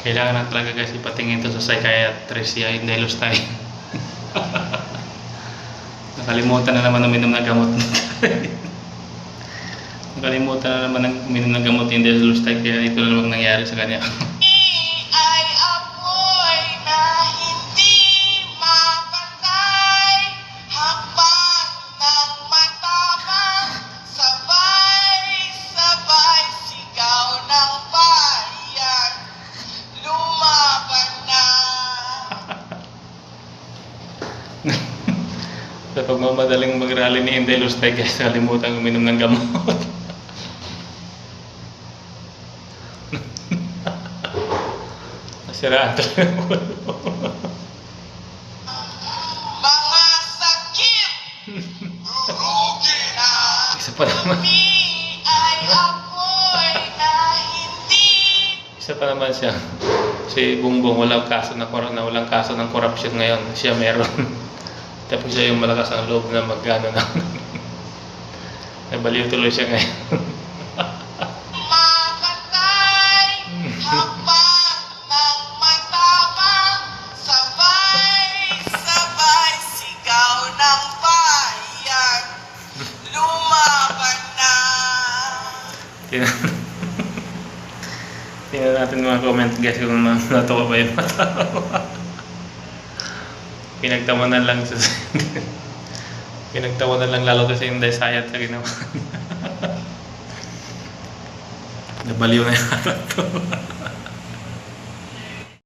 Kailangan na talaga guys ipatingin to sa psychiatrist ya, hindi los tayo. Nakalimutan na naman uminom ng gamot. Nakalimutan na naman uminom ng gamot hindi los tayo kaya ito na naman nangyari sa kanya. sa pagmamadaling mag-rally ni Inday Lustay guys, nakalimutan uminom ng gamot. Nasiraan talaga ulo. Mga sakit Rugi na Isa pa naman, ay apoy na hindi isa pa naman siya. Si Bungbong walang kaso na, na walang kaso ng corruption ngayon. Siya meron. Tapos siya yung malakas ang loob na mag-ano na. Nabaliw tuloy siya ngayon. Tingnan natin mga comment guys kung na- natuwa ba yung matawa. Pinagtawanan lang sa Pinagtawanan lang lalo kasi yung desayat sa ginawa. Nabaliw na yata to.